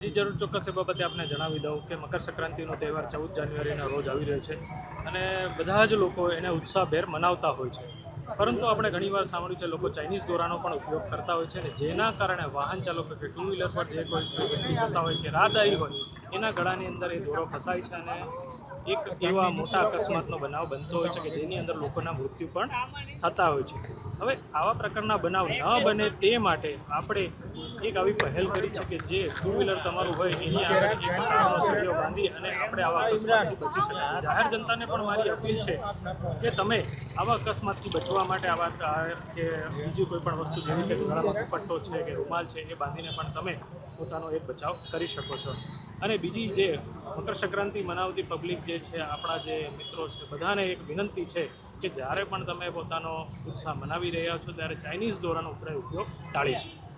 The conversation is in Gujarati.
જી, જરૂર ચોક્કસ એ બાબતે આપને જણાવી દઉં કે મકર સંક્રાંતિનો તહેવાર ચૌદ જાન્યુઆરીના રોજ આવી રહ્યો છે અને બધા જ લોકો એને ઉત્સાહભેર મનાવતા હોય છે. પરંતુ આપણે ઘણીવાર સાંભળ્યું છે, લોકો ચાઇનીઝ દોરાનો પણ ઉપયોગ કરતા હોય છે અને જેના કારણે વાહન ચાલકો કે ટુ વ્હીલર પર જે કોઈ વ્યક્તિ જતા હોય કે રાહદારી હોય, એના ગળાની અંદર એ દોરો ફસાય છે અને એક એવા મોટા અકસ્માતનો બનાવ બનતો હોય છે કે જેની અંદર લોકોના મૃત્યુ પણ થતા હોય છે. હવે આવા પ્રકારના બનાવ ન બને તે માટે આપણે એક આવી પહેલ કરી કે જે ટુ વ્હીલર તમારું હોય, એની આગળ બાંધી અને આપણે આવા અકસ્માતથી બચી શકીએ જાહેર જનતાને પણ મારી અપીલ છે કે તમે આવા અકસ્માતથી બચવા માટે આવા કે બીજી કોઈ પણ વસ્તુ, જેવી કે ગળામાં દુપટ્ટો છે કે રૂમાલ છે, એ બાંધીને પણ તમે પોતાનો એક બચાવ કરી શકો છો. અને બીજી જે મકર સંક્રાંતિ મનાવતી પબ્લિક જે છે, આપણા જે મિત્રો છે, બધાને એક વિનંતી છે કે જ્યારે પણ તમે પોતાનો ઉત્સાહ મનાવી રહ્યા છો ત્યારે ચાઇનીઝ દોરાનો ઉપયોગ ટાળીશું